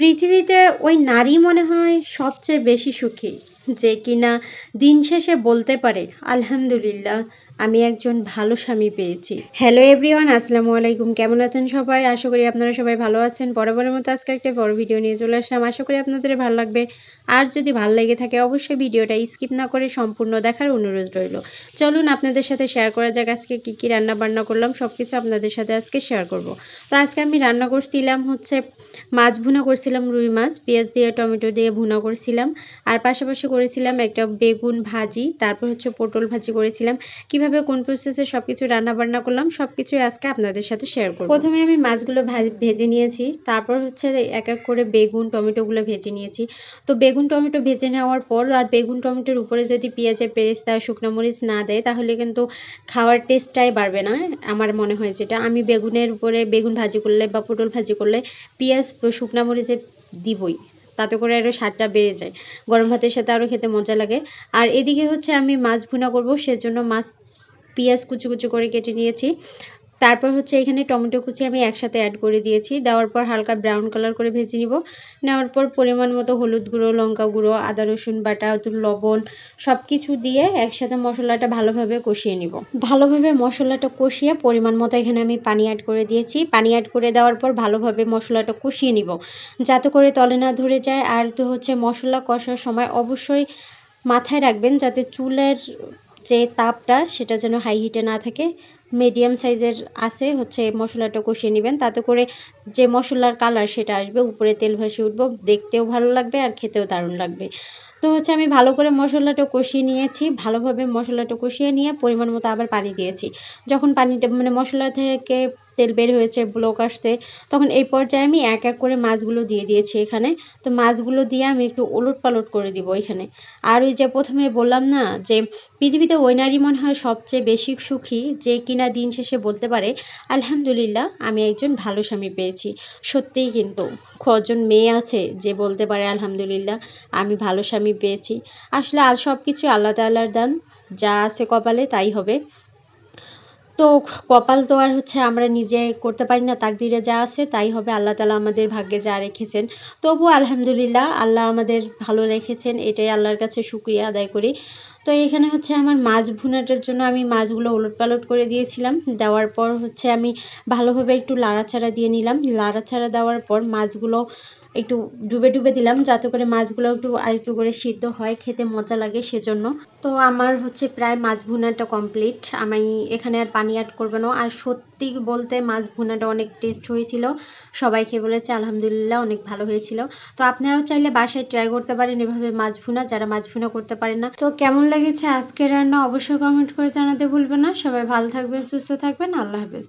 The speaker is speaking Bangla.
পৃথিবীতে ওই নারী মনে হয় সবচেয়ে বেশি সুখী, যে কিনা দিন শেষে বলতে পারে, আলহামদুলিল্লাহ আমি একজন ভালো স্বামী পেয়েছি। হ্যালো এভরিওয়ান আসসালামু আলাইকুম। কেমন আছেন সবাই? আশা করি আপনারা সবাই ভালো আছেন। বরাবরের মতো আজকে একটা বড় ভিডিও নিয়ে চলে আসলাম। আশা করি আপনাদের ভালো লাগবে। আর যদি ভালো লেগে থাকে, অবশ্যই ভিডিওটা স্কিপ না করে সম্পূর্ণ দেখার অনুরোধ রইল। চলুন আপনাদের সাথে শেয়ার করা যাক আজকে কী কী রান্না বান্না করলাম। সব কিছু আপনাদের সাথে আজকে শেয়ার করব। তো আজকে আমি রান্না করছিলাম হচ্ছে, মাছ ভুনা করছিলাম রুই মাছ, পেঁয়াজ দিয়ে, টমেটো দিয়ে ভুনা করছিলাম। আর পাশাপাশি করেছিলাম একটা বেগুন ভাজি, তারপর হচ্ছে পটল ভাজি করেছিলাম। কীভাবে কোন প্রসেসে সব কিছু রান্না বান্না করলাম সব কিছুই আজকে আপনাদের সাথে শেয়ার করব। প্রথমে আমি মাছগুলো ভেজে নিয়েছি, তারপর হচ্ছে এক এক করে বেগুন, টমেটোগুলো ভেজে নিয়েছি। তো বেগুন, টমেটো ভেজে নেওয়ার পর, আর বেগুন, টমেটোর উপরে যদি পেঁয়াজের পেরেস্তা শুকনো মরিচ না দেয়, তাহলে কিন্তু খাওয়ার টেস্টটাই বাড়বে না, আমার মনে হয় যেটা। আমি বেগুনের উপরে, বেগুন ভাজি করলে বা পটল ভাজি করলে পেঁয়াজ, শুকনো মরিচে দিবই, তাতে করে আরও স্বাদটা বেড়ে যায়। গরম ভাতের সাথে আরও খেতে মজা লাগে। আর এদিকে হচ্ছে আমি মাছ ভুনা করব, সেজন্য মাছ পেঁয়াজ কুচি কুচি করে কেটে নিয়েছি। তারপর হচ্ছে এখানে টমেটো কুচি আমি একসাথে অ্যাড করে দিয়েছি। দেওয়ার পর হালকা ব্রাউন কালার করে ভেজে নিব। নেওয়ার পর পরিমাণ মতো হলুদ গুঁড়ো, লঙ্কা গুঁড়ো, আদা, রসুন বাটা লবণ সব কিছু দিয়ে একসাথে মশলাটা ভালোভাবে কষিয়ে নিব। ভালোভাবে মশলাটা কষিয়ে পরিমাণ মতো এখানে আমি পানি অ্যাড করে দিয়েছি। পানি অ্যাড করে দেওয়ার পর ভালোভাবে মশলাটা কষিয়ে নিব। যাতে করে তলে না ধরে যায়। আর তো হচ্ছে মশলা কষার সময় অবশ্যই মাথায় রাখবেন যাতে চুলের যে তাপটা সেটা যেন হাই হিটে না থাকে মিডিয়াম সাইজের আছে, হচ্ছে মশলাটা কষিয়ে নেবেন, তাতে করে যে মশলার কালার সেটা আসবে, উপরে তেল ভাসিয়ে উঠবো, দেখতেও ভালো লাগবে আর খেতেও দারুণ লাগবে। তো হচ্ছে আমি ভালো করে মশলাটা কষিয়ে নিয়েছি, ভালোভাবে মশলাটা কষিয়ে নিয়ে পরিমাণ মতো আবার পানি দিয়েছি। যখন পানিটা মানে মশলা থেকে তেল বের হয়েছে, ব্লক আসছে, তখন এই পর্যায়ে আমি এক এক করে মাছগুলো দিয়ে দিয়েছি এখানে। তো মাছগুলো দিয়ে আমি একটু ওলট পালট করে দিব এখানে। আর ওই যে প্রথমে বললাম না যে, পৃথিবীতে ওই নারী মনে হয় সবচেয়ে বেশি সুখী যে কিনা দিন শেষে বলতে পারে, আলহামদুলিল্লাহ, আমি একজন ভালো স্বামী পেয়েছি। সত্যিই কিন্তু কজন মেয়ে আছে যে বলতে পারে, আলহামদুলিল্লাহ, আমি ভালো স্বামী পেয়েছি। আসলে আর সব কিছু আল্লাহ তাল্লার দান, যা আছে কপালে তাই হবে। তো কপাল তো আর হচ্ছে আমরা নিজে করতে পারি না, তাকদিরে যা আছে তাই হবে। আল্লাহ তালা আমাদের ভাগ্যে যা রেখেছেন। তবু আলহামদুলিল্লাহ আল্লাহ আমাদের ভালো রেখেছেন, এটাই আল্লাহর কাছে শুক্রিয়া আদায় করি। তো এখানে হচ্ছে আমার মাছ ভুনাটার জন্য আমি মাছগুলো ওলট পালট করে দিয়েছিলাম। দেওয়ার পর হচ্ছে আমি ভালোভাবে একটু লাড়াচাড়া দিয়ে নিলাম। লাড়াচাড়া দেওয়ার পর মাছগুলো একটু ডুবে ডুবে দিলাম, যাতে করে মাছগুলো একটু আরেকটু করে সিদ্ধ হয়, খেতে মজা লাগে সেজন্য। তো আমার হচ্ছে প্রায় মাছ ভুনাটা কমপ্লিট আমি এখানে আর পানি অ্যাড করব না। আর সত্যি বলতে মাছ ভুনাটা অনেক টেস্ট হয়েছিল। সবাই খেয়ে বলেছে, আলহামদুলিল্লাহ, অনেক ভালো হয়েছিল। তো আপনারাও চাইলে বাসায় ট্রাই করতে পারেন এভাবে মাছ ভুনা, যারা মাছ ভুনা করতে পারেন না। তো কেমন লেগেছে আজকের রান্না অবশ্যই কমেন্ট করে জানাতে ভুলবেন না। সবাই ভালো থাকবেন, সুস্থ থাকবেন। আল্লাহ হাফেজ।